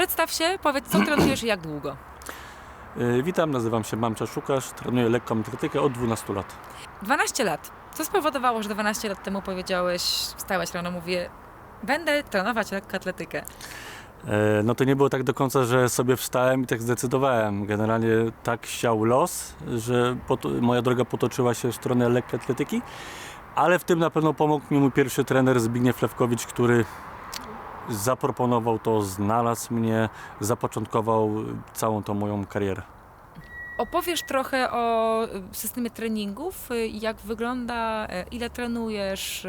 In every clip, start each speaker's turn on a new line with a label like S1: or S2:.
S1: Przedstaw się, powiedz co trenujesz i jak długo.
S2: Y, Witam, nazywam się Mamcza Szukasz, trenuję lekką atletykę od 12 lat.
S1: 12 lat. Co spowodowało, że 12 lat temu powiedziałeś, wstałeś rano, mówię, będę trenować lekkoatletykę.
S2: E, No to nie było tak do końca, że sobie wstałem i tak zdecydowałem. Generalnie tak chciał los, że moja droga potoczyła się w stronę lekkiej atletyki, ale w tym na pewno pomógł mi mój pierwszy trener Zbigniew Lewkowicz, który zaproponował to, znalazł mnie, zapoczątkował całą tą moją karierę.
S1: Opowiesz trochę o systemie treningów, jak wygląda, y, ile trenujesz, y,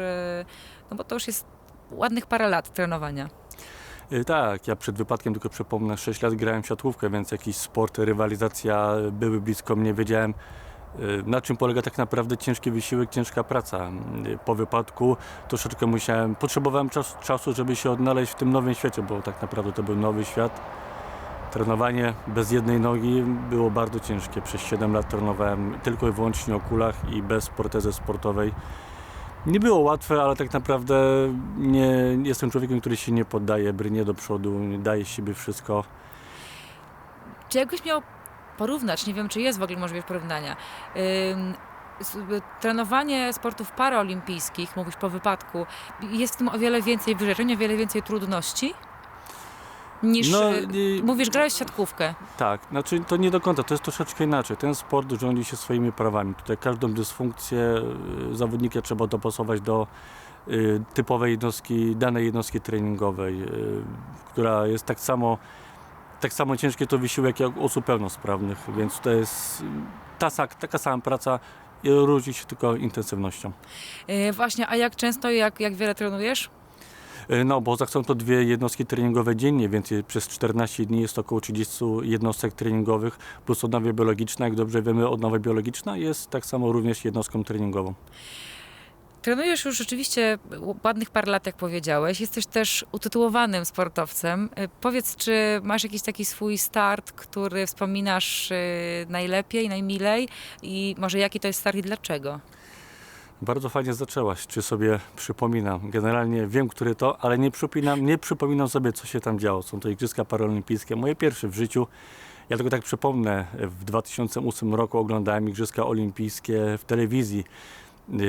S1: no bo to już jest ładnych parę lat trenowania.
S2: Y, Tak, ja przed wypadkiem tylko przypomnę, 6 lat grałem w siatkówkę, więc jakiś sport, rywalizacja były blisko mnie, wiedziałem na czym polega tak naprawdę ciężki wysiłek, ciężka praca. Y, Po wypadku troszeczkę musiałem, potrzebowałem czas, czasu, żeby się odnaleźć w tym nowym świecie, bo tak naprawdę to był nowy świat. Trenowanie bez jednej nogi było bardzo ciężkie. Przez 7 lat trenowałem tylko i wyłącznie o kulach i bez protezy sportowej. Nie było łatwe, ale tak naprawdę nie jestem człowiekiem, który się nie poddaje, brnie do przodu, daje siebie wszystko.
S1: Czy jakbyś miał porównać, nie wiem czy jest w ogóle możliwość porównania, y, trenowanie sportów paraolimpijskich, mówisz po wypadku, jest w tym o wiele więcej wyrzeczeń, o wiele więcej trudności niż,
S2: No,
S1: y,
S2: i-
S1: mówisz, grałeś w siatkówkę.
S2: Tak, znaczy to nie do końca, to jest troszeczkę inaczej. Ten sport rządzi się swoimi prawami. Tutaj każdą dysfunkcję y, zawodnika trzeba dopasować do y, typowej jednostki, danej jednostki treningowej, y, która jest tak samo, tak samo ciężki to wysiłek jak osób pełnosprawnych, więc to jest y, ta, taka sama praca różni się tylko intensywnością.
S1: Y, właśnie, a jak często, jak, jak wiele trenujesz?
S2: Y, No, bo są to dwie jednostki treningowe dziennie, więc przez 14 dni jest około 30 jednostek treningowych, plus odnowa biologiczna. Jak dobrze wiemy, odnowa biologiczna jest tak samo również jednostką treningową.
S1: Trenujesz już rzeczywiście ładnych parę lat, jak powiedziałeś. Jesteś też utytułowanym sportowcem. Y, Powiedz, czy masz jakiś taki swój start, który wspominasz y, najlepiej, najmilej i może jaki to jest start i dlaczego?
S2: Bardzo fajnie zaczęłaś, czy sobie przypominam. Generalnie wiem, który to, ale nie przypominam, nie przypominam sobie, co się tam działo. Są to Igrzyska Paraolimpijskie, moje pierwsze w życiu. Ja tylko tak przypomnę, w 2008 roku oglądałem Igrzyska Olimpijskie w telewizji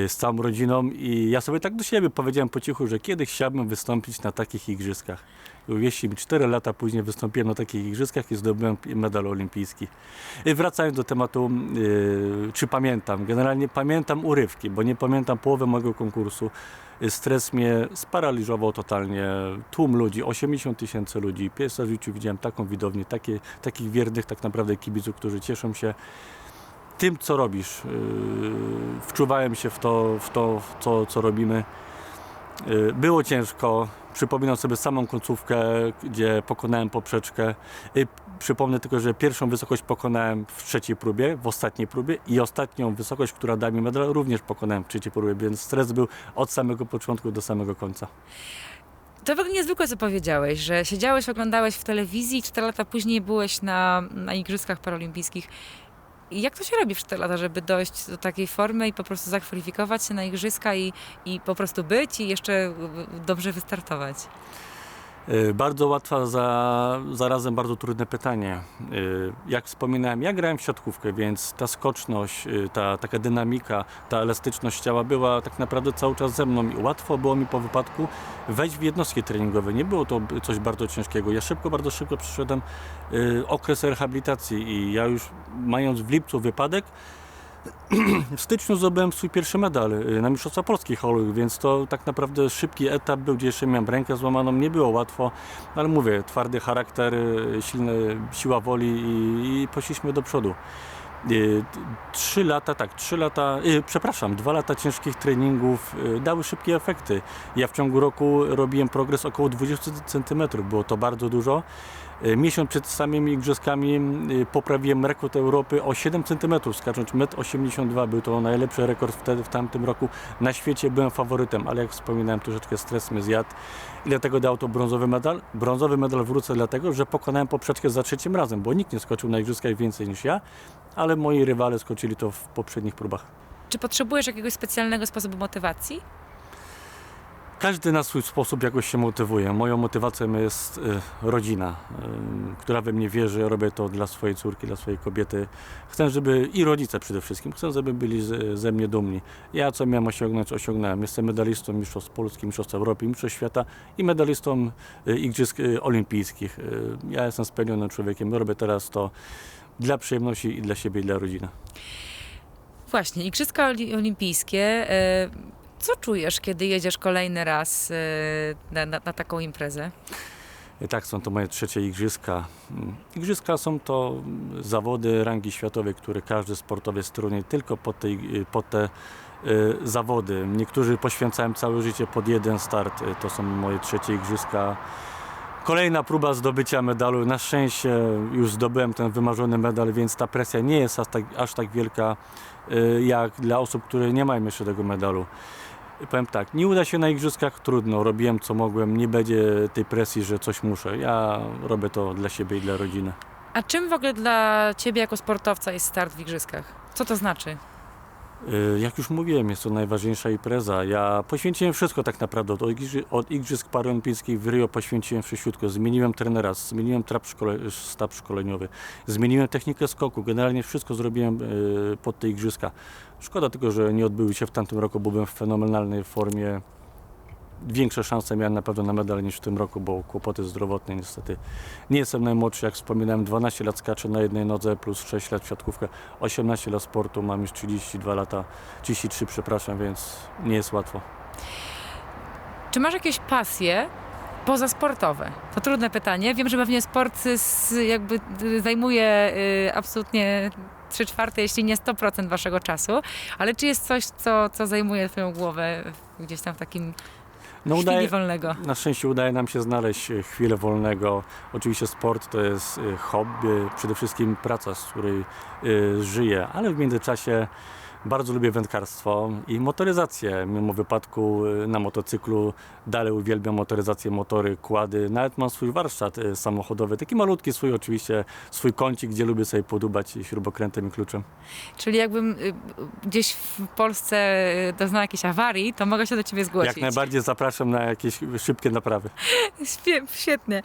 S2: z całą rodziną i ja sobie tak do siebie powiedziałem po cichu, że kiedyś chciałbym wystąpić na takich igrzyskach. I uwierzcie mi, 4 lata później wystąpiłem na takich igrzyskach i zdobyłem medal olimpijski. I wracając do tematu, y, czy pamiętam. Generalnie pamiętam urywki, bo nie pamiętam połowy mojego konkursu. Y, Stres mnie sparaliżował totalnie. Tłum ludzi, 80 tysięcy ludzi. Pierwszy raz w życiu widziałem taką widownię, takie, takich wiernych tak naprawdę kibiców, którzy cieszą się tym, co robisz. Yy, Wczuwałem się w to, w to co, co robimy. Yy, Było ciężko. Przypominam sobie samą końcówkę, gdzie pokonałem poprzeczkę. Yy, Przypomnę tylko, że pierwszą wysokość pokonałem w trzeciej próbie, w ostatniej próbie i ostatnią wysokość, która da mi medal, również pokonałem w trzeciej próbie, więc stres był od samego początku do samego końca.
S1: To niezwykłe, co powiedziałeś, że siedziałeś, oglądałeś w telewizji 4 lata później byłeś na, na Igrzyskach Paralimpijskich. Jak to się robi w 4 lata, żeby dojść do takiej formy i po prostu zakwalifikować się na Igrzyska i, i po prostu być i jeszcze dobrze wystartować?
S2: Y, Bardzo łatwa, za, zarazem bardzo trudne pytanie. Y, Jak wspominałem, ja grałem w siatkówkę, więc ta skoczność, y, ta taka dynamika, ta elastyczność ciała była tak naprawdę cały czas ze mną i łatwo było mi po wypadku wejść w jednostki treningowe. Nie było to coś bardzo ciężkiego. Ja szybko, bardzo szybko przyszedłem y, okres rehabilitacji i ja już mając w lipcu wypadek, w styczniu zdobyłem swój pierwszy medal y, na Mistrzostwa Polskich holowych, więc to tak naprawdę szybki etap był, gdzie jeszcze miałem rękę złamaną, nie było łatwo, ale mówię, twardy charakter, y, silna siła woli i, i poszliśmy do przodu. Y, Trzy lata, tak, trzy lata, przepraszam, dwa lata ciężkich treningów dały szybkie efekty. Ja w ciągu roku robiłem progres około 20 cm, było to bardzo dużo. Y, Miesiąc przed samymi igrzyskami y, poprawiłem rekord Europy o 7 cm, skacząc 1,82 m. Był to najlepszy rekord wtedy w tamtym roku. Na świecie byłem faworytem, ale jak wspominałem, troszeczkę stres mnie zjadł. I dlatego dał to brązowy medal. Brązowy medal wrócę dlatego, że pokonałem poprzeczkę za trzecim razem, bo nikt nie skoczył na igrzyskach więcej niż ja, ale moi rywale skoczyli to w poprzednich próbach.
S1: Czy potrzebujesz jakiegoś specjalnego sposobu motywacji?
S2: Każdy na swój sposób jakoś się motywuje. Moją motywacją jest y, rodzina, y, która we mnie wierzy. Robię to dla swojej córki, dla swojej kobiety. Chcę, żeby i rodzice przede wszystkim, chcę, żeby byli ze mnie dumni. Ja co miałem osiągnąć, osiągnąłem. Jestem medalistą Mistrzostw Polski, Mistrzostw Europy, Mistrzostw Świata i medalistą y, Igrzysk y, Olimpijskich. Y, ja jestem spełnionym człowiekiem. Robię teraz to dla przyjemności i dla siebie, i dla rodziny.
S1: Właśnie, Igrzyska Oli- Olimpijskie. e, Co czujesz, kiedy jedziesz kolejny raz e, na, na, na taką imprezę?
S2: Tak, są to moje trzecie igrzyska. Mm, Igrzyska są to mm, zawody rangi światowej, które każdy sportowiec trudni tylko po te, po te y, zawody. Niektórzy poświęcają całe życie pod jeden start. Y, To są moje trzecie igrzyska. Kolejna próba zdobycia medalu. Na szczęście już zdobyłem ten wymarzony medal, więc ta presja nie jest aż tak, aż tak wielka y, jak dla osób, które nie mają jeszcze tego medalu. Powiem tak, nie uda się na igrzyskach, trudno, robiłem co mogłem, nie będzie tej presji, że coś muszę. Ja robię to dla siebie i dla rodziny.
S1: A czym w ogóle dla ciebie jako sportowca jest start w Igrzyskach? Co to znaczy?
S2: Y, Jak już mówiłem, jest to najważniejsza impreza. Ja poświęciłem wszystko tak naprawdę. Od, igrzy- od Igrzysk Paralimpijskich w Rio poświęciłem wszystko. Zmieniłem trenera, zmieniłem szkole, sztab szkoleniowy, zmieniłem technikę skoku. Generalnie wszystko zrobiłem y, pod te Igrzyska. Szkoda tylko, że nie odbyły się w tamtym roku, bo byłem w fenomenalnej formie. Większe szanse miałem na pewno na medal niż w tym roku, bo kłopoty zdrowotne niestety. Nie jestem najmłodszy, jak wspominałem, 12 lat skaczę na jednej nodze plus 6 lat w siatkówkę, 18 lat sportu, mam już 32 lata, 33 przepraszam, więc nie jest łatwo.
S1: Czy masz jakieś pasje pozasportowe? To trudne pytanie. Wiem, że pewnie sport jakby y, zajmuje y, absolutnie 3 czwarte, jeśli nie 100% waszego czasu, ale czy jest coś, co, co zajmuje twoją głowę gdzieś tam w takim
S2: No
S1: chwili
S2: udaje,
S1: wolnego?
S2: na szczęście udaje nam się znaleźć e, chwilę wolnego. Oczywiście sport to jest e, hobby, przede wszystkim praca, z której e, żyję, ale w międzyczasie bardzo lubię wędkarstwo i motoryzację. Mimo wypadku e, na motocyklu dalej uwielbiam motoryzację, motory, kłady. Nawet mam swój warsztat e, samochodowy, taki malutki swój oczywiście, swój kącik, gdzie lubię sobie podubać śrubokrętem i kluczem.
S1: Czyli jakbym y, gdzieś w Polsce y, doznała jakiejś awarii, to mogę się do ciebie zgłosić.
S2: Jak najbardziej zapraszam na jakieś szybkie naprawy.
S1: Świetnie.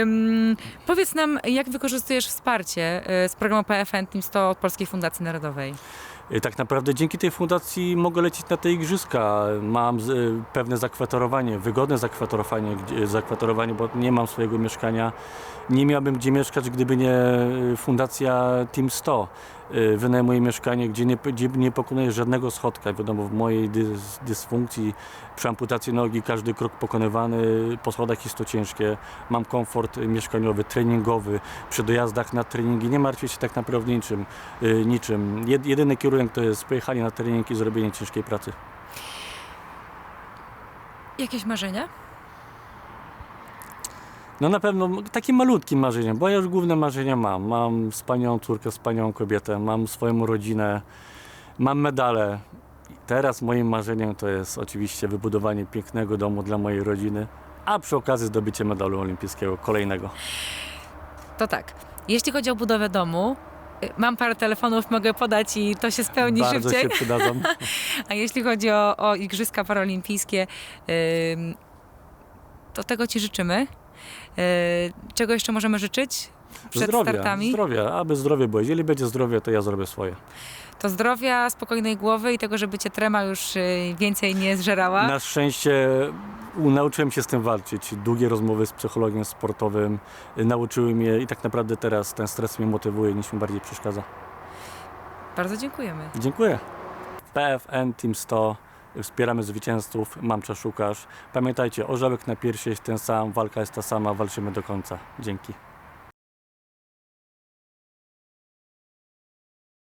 S1: Ym, powiedz nam, jak wykorzystujesz wsparcie y, z programu PFN Team 100 od Polskiej Fundacji Narodowej?
S2: I Tak naprawdę dzięki tej fundacji mogę lecieć na te igrzyska. Mam y, pewne zakwatorowanie, wygodne zakwatorowanie, gdzie- zakwatorowanie, bo nie mam swojego mieszkania. Nie miałbym gdzie mieszkać, gdyby nie y, fundacja Team 100. Y, Wynajmuję mieszkanie, gdzie nie, gdzie nie pokonuję żadnego schodka. Wiadomo, w mojej dys, dysfunkcji przy amputacji nogi każdy krok pokonywany po schodach jest to ciężkie. Mam komfort y, mieszkaniowy, treningowy. Przy dojazdach na treningi nie martwię się tak naprawdę niczym. y, niczym. Jed, jedyny kierunek to jest pojechanie na trening i zrobienie ciężkiej pracy.
S1: Jakieś marzenia?
S2: No na pewno takim malutkim marzeniem, bo ja już główne marzenia mam. Mam wspaniałą córkę, wspaniałą kobietę, mam swoją rodzinę, mam medale. I teraz moim marzeniem to jest oczywiście wybudowanie pięknego domu dla mojej rodziny, a przy okazji zdobycie medalu olimpijskiego kolejnego.
S1: To tak. Jeśli chodzi o budowę domu, mam parę telefonów, mogę podać i to się spełni
S2: Bardzo
S1: szybciej.
S2: się przydadzą.
S1: A jeśli chodzi o, o Igrzyska Paralimpijskie, to tego Ci życzymy. Y, czego jeszcze możemy życzyć przed
S2: zdrowia,
S1: startami?
S2: zdrowia, aby zdrowie było. Jeżeli będzie zdrowie, to ja zrobię swoje.
S1: To zdrowia, spokojnej głowy i tego, żeby Cię trema już y, więcej nie zżerała.
S2: Na szczęście u- nauczyłem się z tym walczyć. Długie rozmowy z psychologiem sportowym y, nauczyły mnie i tak naprawdę teraz ten stres mnie motywuje niż mi bardziej przeszkadza.
S1: Bardzo dziękujemy.
S2: Dziękuję. PFN Team 100. Wspieramy zwycięzców. Mamcza szukasz. Pamiętajcie, orzełek na piersi jest ten sam, walka jest ta sama, walczymy do końca. Dzięki.